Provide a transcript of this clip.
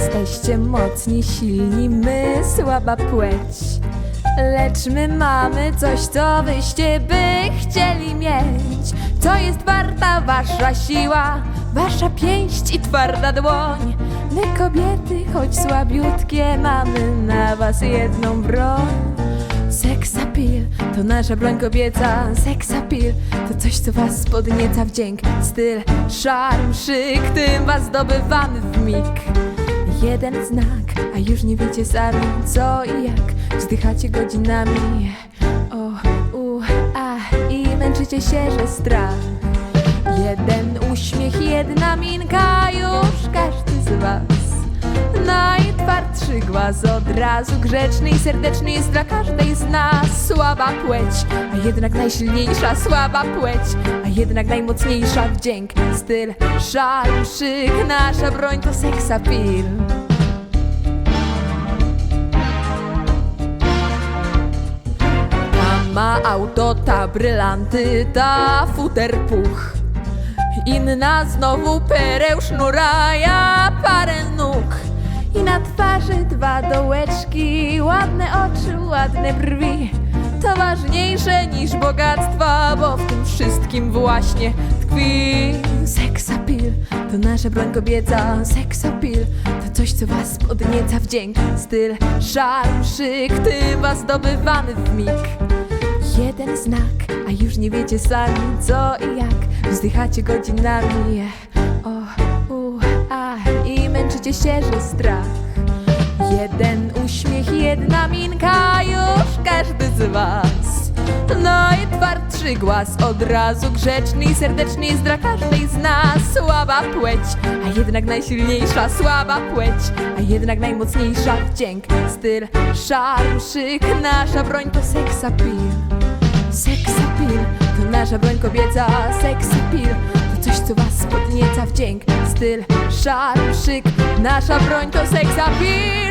jesteście mocni, silni, my słaba płeć. Lecz my mamy coś, co wyście by chcieli mieć. Co jest warta wasza siła, wasza pięść i twarda dłoń. My kobiety, choć słabiutkie, mamy na was jedną broń. Seksapil to nasza broń kobieca Seksapil to coś, co was podnieca Wdzięk, styl, szarm, szyk Tym was zdobywamy w mig Jeden znak, a już nie wiecie sami co i jak. Wzdychacie godzinami. O, u, a i męczycie się, że strach. Jeden uśmiech, jedna minka, już każdy z was. Najtwardszy głaz od razu grzeczny i serdeczny jest dla każdej z nas. Słaba płeć, a jednak najsilniejsza słaba płeć A jednak najmocniejsza wdzięk, styl, szarm, szyk Nasza broń to seksapil. Ta ma auto, ta brylanty, ta futer puch. Inna znowu pereł sznura, ja parę nóg. I na twarzy dwa dołeczki, ładne oczy, ładne brwi. To ważniejsze niż bogactwa, bo w tym wszystkim właśnie tkwi Seksapil, to nasza broń kobieca Seksapil, to coś co was podnieca wdzięk Styl, szarm, szyk, tym was zdobywamy w mig Jeden znak, a już nie wiecie sami co i jak. Wzdychacie godzinami O, u, a. I męczycie się, że strach. Jeden uśmiech, jedna minka, już każdy z was. Najtwardszy głaz od razu grzeczny i serdeczny jest dla każdej z nas. Słaba płeć, a jednak najsilniejsza słaba płeć A jednak najmocniejsza wdzięk, styl, szarm, szyk Nasza broń to seksapil Seksapil to nasza broń kobieca. Seksapil to coś co was podnieca wdzięk Styl, szarm, szyk. Nasza broń to seksapil